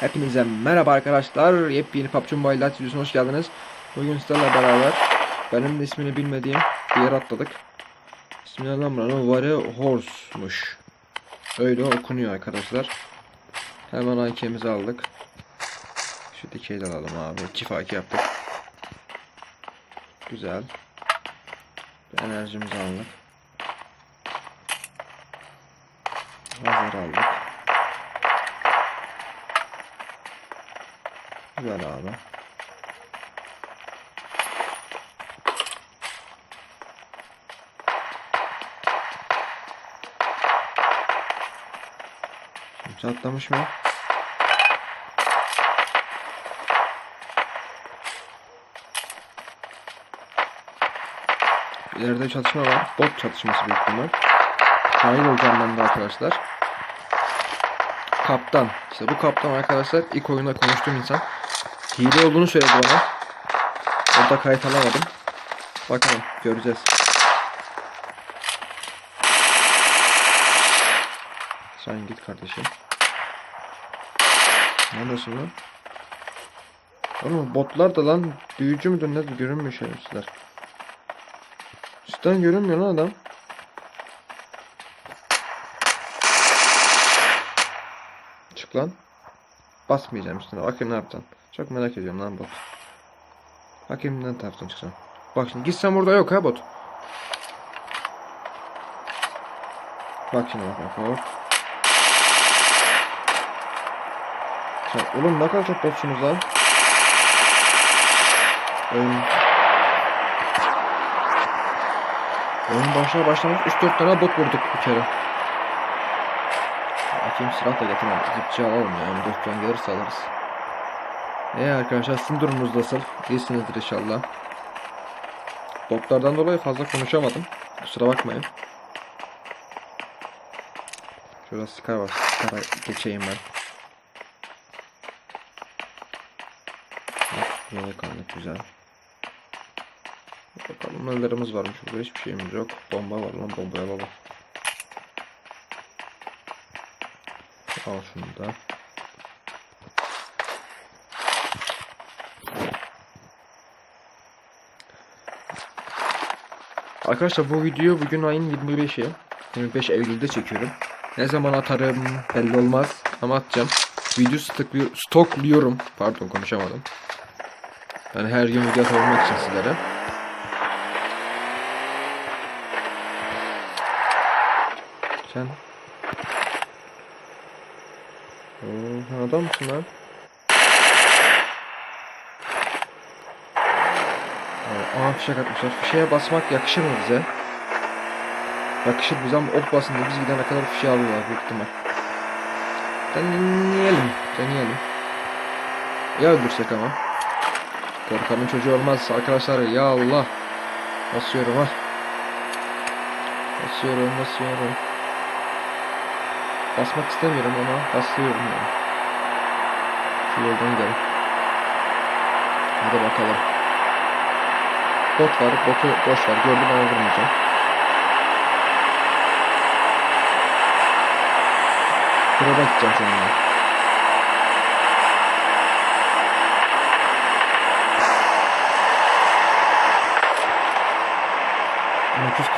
Hepinize merhaba arkadaşlar. Yepyeni PUBG Mobile Light videosuna hoş geldiniz. Bugün sizlerle beraber benim de ismini bilmediğim bir yer atladık. İsmini lan buranın Vare Horse'muş. Öyle okunuyor arkadaşlar. Hemen AK'mizi aldık. Şu dikeyi de alalım abi. Çift AK yaptık. Güzel. Enerjimizi aldık. Hazır aldık. Güzel abi. Çatlamış mı? İleride çatışma var. Bot çatışması büyük ihtimal. Şahit olacağım ben de arkadaşlar. Kaptan. İşte bu kaptan arkadaşlar ilk oyunda konuştuğum insan. Hile olduğunu söyledi bana. Orada kayıt alamadım. Bakalım göreceğiz. Sen git kardeşim. Neredesin lan? Oğlum botlar da lan büyücü müdür nedir görünmüyor şerefsizler. Üstten görünmüyor lan adam. Çık lan. Basmayacağım üstüne. Bakayım ne yapacaksın. Çok merak ediyorum lan bot. Bakayım ne taraftan çıkacaksın. Bak şimdi gitsem orada yok ha bot. Bak şimdi bak bak hop. Sen, oğlum ne kadar çok botsunuz lan. Oyun Oyun başlar başlamaz 3-4 tane bot vurduk bir kere. Bakayım da getirmem. Zipçi alalım ya. Yani 4 can gelirse alırız. Eee arkadaşlar sizin durumunuz nasıl? İyisinizdir inşallah. Botlardan dolayı fazla konuşamadım. Kusura bakmayın. Şurada Scar var. Scar'a geçeyim ben. Bak, Yolu kaldık güzel. Bakalım nelerimiz varmış burada hiçbir şeyimiz yok. Bomba var lan bombaya baba. Al şunu da. Arkadaşlar bu video bugün ayın 25'i. 25 Eylül'de çekiyorum. Ne zaman atarım belli olmaz ama atacağım. Video stokluyor, stokluyorum. Pardon konuşamadım. Yani her gün video atabilmek için sizlere. Sen Oo, sen adam mısın lan? Aa, fişek atmışlar. Fişeğe basmak yakışır mı bize? Yakışır bize ama ok basınca biz gidene kadar fişeği alıyorlar büyük ihtimal. Deneyelim. Deneyelim. Ya öldürsek ama. Korkanın çocuğu olmaz arkadaşlar. Ya Allah. Basıyorum ha. Basıyorum basıyorum. Basmak istemiyorum ama basıyorum yani. Şu yoldan gidelim. Hadi bakalım. Bot var. Botu boş ver. Gördüm ben vurmayacağım. Burada gideceğim seninle.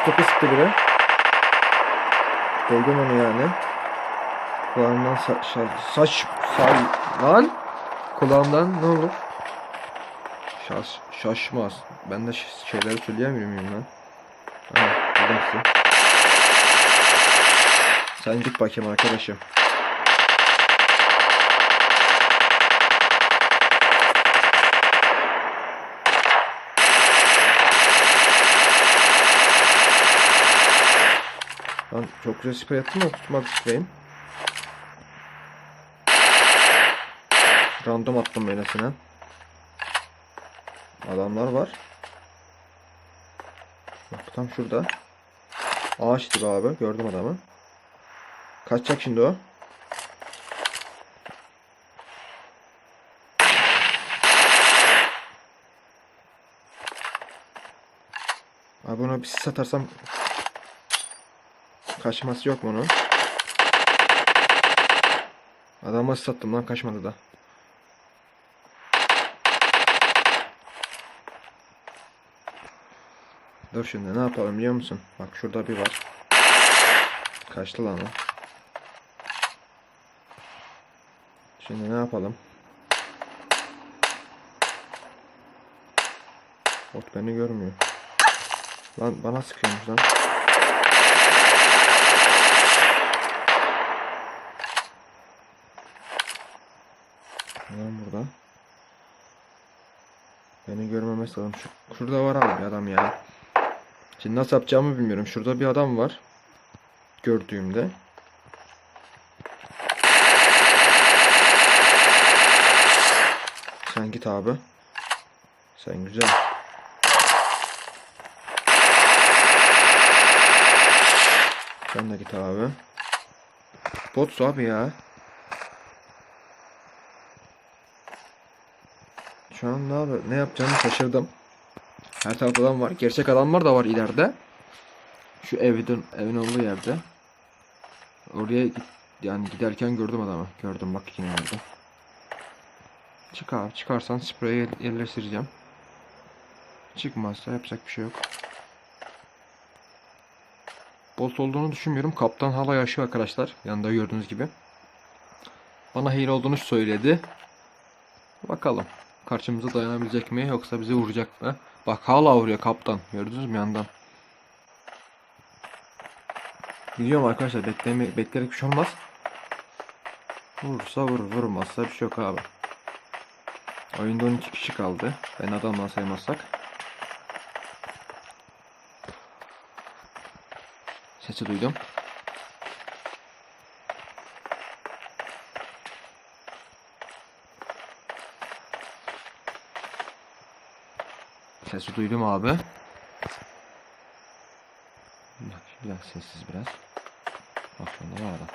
...249 sıktı biri. Koydum onu yani. Kulağımdan sa şa saç say lan kulağımdan ne olur? Şaş şaşmaz. Ben de şeyleri söyleyemiyor muyum lan? Ha. Sen git bakayım arkadaşım. Lan çok güzel sprey attım ama tutmadı spreyim. Random attım böylesine. Adamlar var. Bak tam şurada. Ağaç gibi abi. Gördüm adamı. Kaçacak şimdi o. Abi ona bir sis atarsam kaçması yok mu onun? Adama sis lan kaçmadı da. Dur şimdi ne yapalım biliyor musun? Bak şurada bir var. Kaçtı lan o. Şimdi ne yapalım? Bot beni görmüyor. Lan bana sıkıyormuş lan. Lan burada. Beni görmemesi lazım. Şu, şurada var abi adam ya. Şimdi nasıl yapacağımı bilmiyorum. Şurada bir adam var. Gördüğümde. Sen git abi. Sen güzel. Sen de git abi. Bot abi ya. Şu an ne ne yapacağımı şaşırdım. Her tarafta adam var. Gerçek adamlar da var ileride. Şu evin evin olduğu yerde. Oraya yani giderken gördüm adamı. Gördüm bak yine orada. Çık abi çıkarsan spreyi yerleştireceğim. Çıkmazsa yapacak bir şey yok. Bolt olduğunu düşünmüyorum. Kaptan hala yaşıyor arkadaşlar. Yanında gördüğünüz gibi. Bana hile olduğunu söyledi. Bakalım. Karşımıza dayanabilecek mi yoksa bizi vuracak mı? Bak hala vuruyor kaptan. Gördünüz mü yandan? Biliyorum arkadaşlar bekleme, bekleyerek bir şey olmaz. Vurursa vurur, vurmazsa bir şey yok abi. Oyunda 12 kişi kaldı. Ben adamla saymazsak. Sesi duydum. Sesi duydum abi. Bak biraz sessiz biraz. Bak şunda var adam.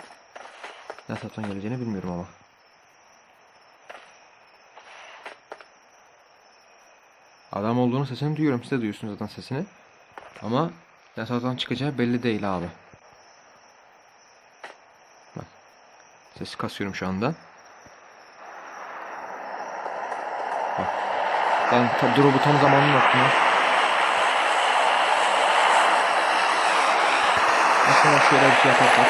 Ne satın geleceğini bilmiyorum ama. Adam olduğunu sesini duyuyorum. Siz de duyuyorsunuz zaten sesini. Ama ne satın çıkacağı belli değil abi. Bak. Sesi kasıyorum şu anda. Ben ta, drop'u tam zamanını yaptım ya. Aslında şöyle bir şey yaparsak.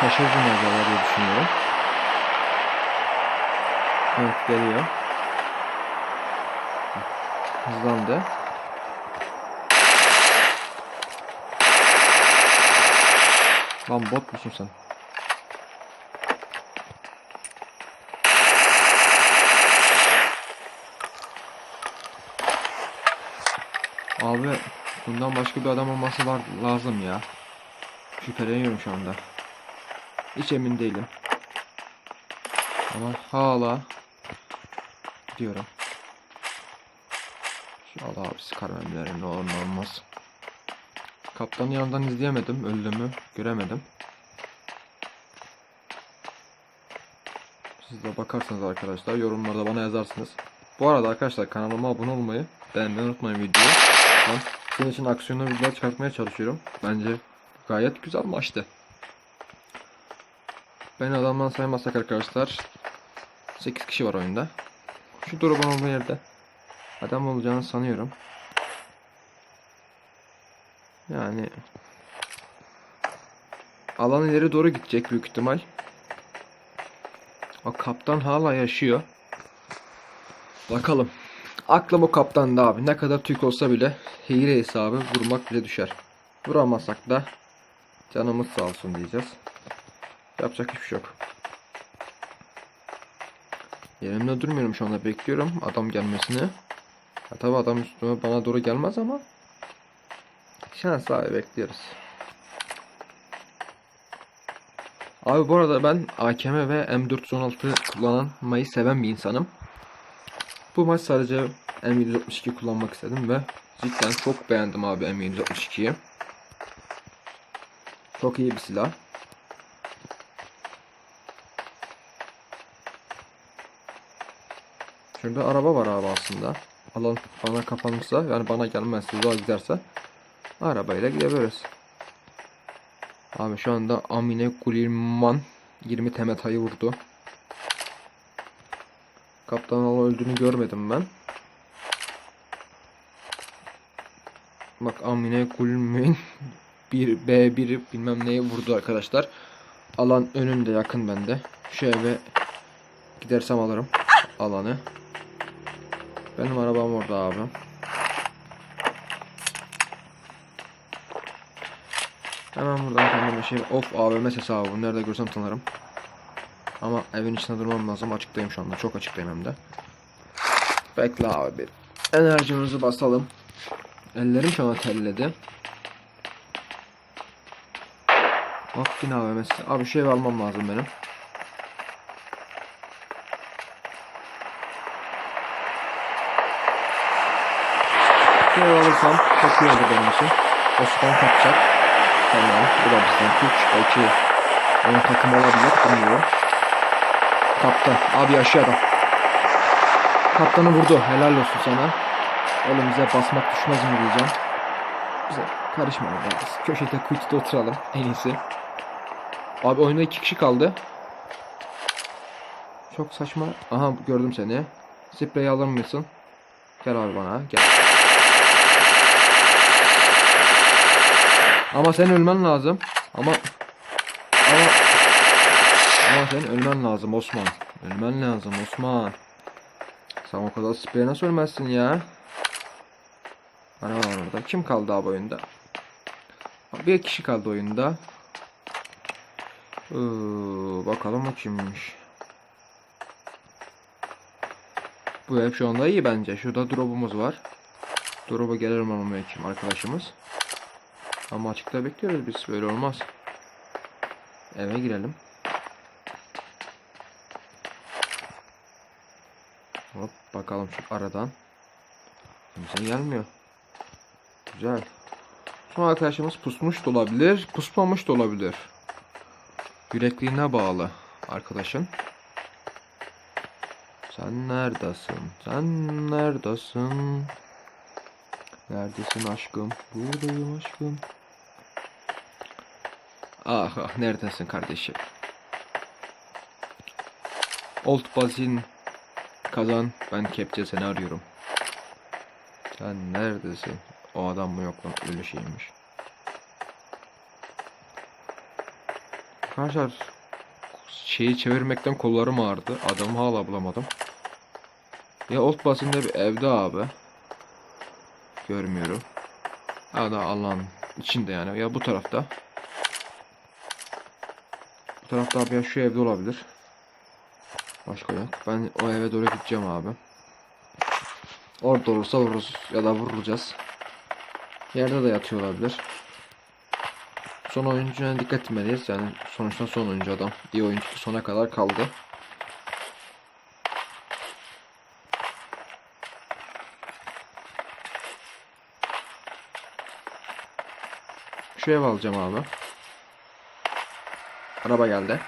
Şaşırdım acaba diye düşünüyorum. Evet geliyor. Hızlandı. Lan bot musun sen? Abi bundan başka bir adam olması var, lazım ya. Şüpheleniyorum şu anda. Hiç emin değilim. Ama hala diyorum. İnşallah abi sıkar mermileri ne olur ne olmaz. Kaptanı yandan izleyemedim. Öldü mü göremedim. Siz de bakarsanız arkadaşlar yorumlarda bana yazarsınız. Bu arada arkadaşlar kanalıma abone olmayı beğenmeyi unutmayın videoyu. Ben sizin için aksiyonlu videolar çıkartmaya çalışıyorum. Bence gayet güzel maçtı. Ben adamdan saymazsak arkadaşlar 8 kişi var oyunda. Şu drop'un olduğu yerde adam olacağını sanıyorum. Yani alan ileri doğru gidecek büyük ihtimal. O kaptan hala yaşıyor. Bakalım. Aklım o kaptanda abi. Ne kadar Türk olsa bile hile hesabı vurmak bile düşer. Vuramazsak da canımız sağ olsun diyeceğiz. Yapacak hiçbir şey yok. Yerimde durmuyorum şu anda bekliyorum adam gelmesini. Ya tabi adam üstüme bana doğru gelmez ama şans abi bekliyoruz. Abi bu arada ben AKM ve M416 kullanmayı seven bir insanım. Bu maç sadece M762 kullanmak istedim ve cidden çok beğendim abi M762'yi. Çok iyi bir silah. Şurada araba var abi aslında. Alan bana kapanırsa yani bana gelmezse uzağa giderse arabayla gidebiliriz. Abi şu anda Amine Kulirman 20 temetayı vurdu. Kaptan Alo öldüğünü görmedim ben. Bak Amine Kulmin bir B1 bilmem neye vurdu arkadaşlar. Alan önümde yakın bende. Şu eve gidersem alırım alanı. Benim arabam orada abi. Hemen buradan kendime şey of AVM bunu nerede görsem tanırım. Ama evin içinde durmam lazım açıktayım şu anda çok açıktayım hem de. Bekle abi enerjimizi basalım. Ellerim şu an terledi. Bak yine AVM sesi. Abi evi almam lazım benim. Evi alırsam çok iyi benim için. Osman kapacak. Tamam. Bu da bizden Türk. Belki onun takım olabilir. Bilmiyorum. Kaptan. Abi yaşıyor adam. Kaptanı vurdu. Helal olsun sana. Oğlum bize basmak düşmez mi diyeceğim. Bize karışma ya. Biz köşede kuytuda oturalım. En iyisi. Abi oyunda iki kişi kaldı. Çok saçma. Aha gördüm seni. Spreyi alır mısın? Gel abi bana. Gel. Ama sen ölmen lazım. Ama sen ölmen lazım Osman. Ölmen lazım Osman. Sen o kadar sprey nasıl ölmezsin ya? Ana var orada. Kim kaldı abi oyunda? Bir kişi kaldı oyunda. Ee, bakalım o kimmiş. Bu ev şu anda iyi bence. Şurada drop'umuz var. Drop'a gelelim ama kim arkadaşımız. Ama açıkta bekliyoruz biz böyle olmaz. Eve girelim. Hop bakalım şu aradan. Kimse gelmiyor. Güzel. Son arkadaşımız pusmuş da olabilir, pusmamış da olabilir. Yürekliğine bağlı arkadaşın. Sen neredesin? Sen neredesin? Neredesin aşkım? Buradayım aşkım. Ah ah neredesin kardeşim? Old Bazin kazan ben kepçe seni arıyorum. Sen neredesin? O adam mı yok lan öyle şeymiş. Arkadaşlar şeyi çevirmekten kollarım ağrıdı. Adamı hala bulamadım. Ya Old Basin'de bir evde abi. Görmüyorum. Ha da Allah'ın içinde yani. Ya bu tarafta. Bu tarafta abi ya şu evde olabilir. Başka yok. Ben o eve doğru gideceğim abi. Orada olursa vururuz ya da vurulacağız. Yerde de yatıyor olabilir. Son oyuncuna dikkat etmeliyiz. Yani sonuçta son oyuncu adam. İyi oyuncu sona kadar kaldı. Şu ev alacağım abi. Araba geldi.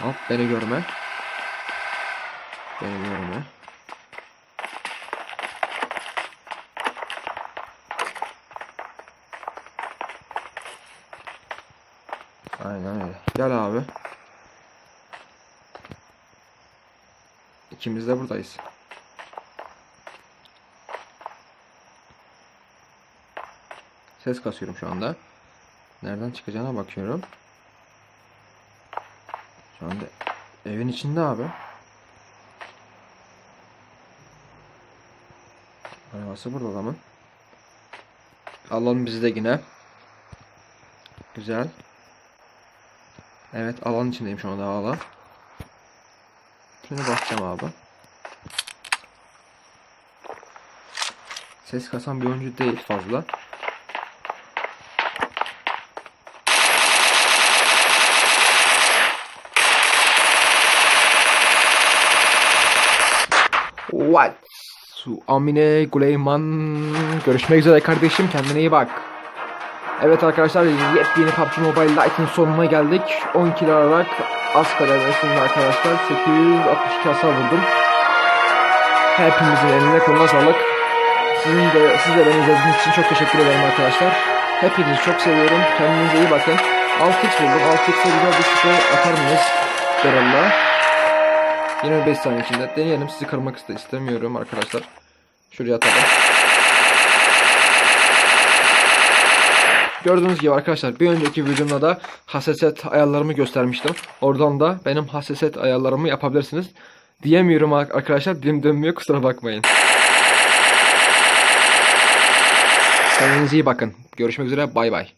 Hop beni görme. Beni görme. Aynen öyle. Gel abi. İkimiz de buradayız. Ses kasıyorum şu anda. Nereden çıkacağına bakıyorum. Şu anda evin içinde abi. Arabası burada adamın. Alalım bizi de yine. Güzel. Evet alan içindeyim şu anda hala. Şunu basacağım abi. Ses kasan bir oyuncu değil fazla. What? Amine Guleyman. Görüşmek üzere kardeşim. Kendine iyi bak. Evet arkadaşlar yepyeni PUBG Mobile Lite'ın sonuna geldik. 10 kilo alarak az arasında arkadaşlar 862 hasar vurdum. Hepimizin eline koluna sağlık. Sizin de, siz de beni izlediğiniz için çok teşekkür ederim arkadaşlar. Hepinizi çok seviyorum. Kendinize iyi bakın. 6x buldum. 6x'e güzel bir şüphe atar mıyız? Deralla. 25 saniye içinde. Deneyelim. Sizi kırmak iste istemiyorum arkadaşlar. Şuraya atalım. Gördüğünüz gibi arkadaşlar bir önceki videomda da hassasiyet ayarlarımı göstermiştim. Oradan da benim hassasiyet ayarlarımı yapabilirsiniz. Diyemiyorum ar- arkadaşlar. Dilim dönmüyor kusura bakmayın. Kendinize iyi bakın. Görüşmek üzere. Bay bay.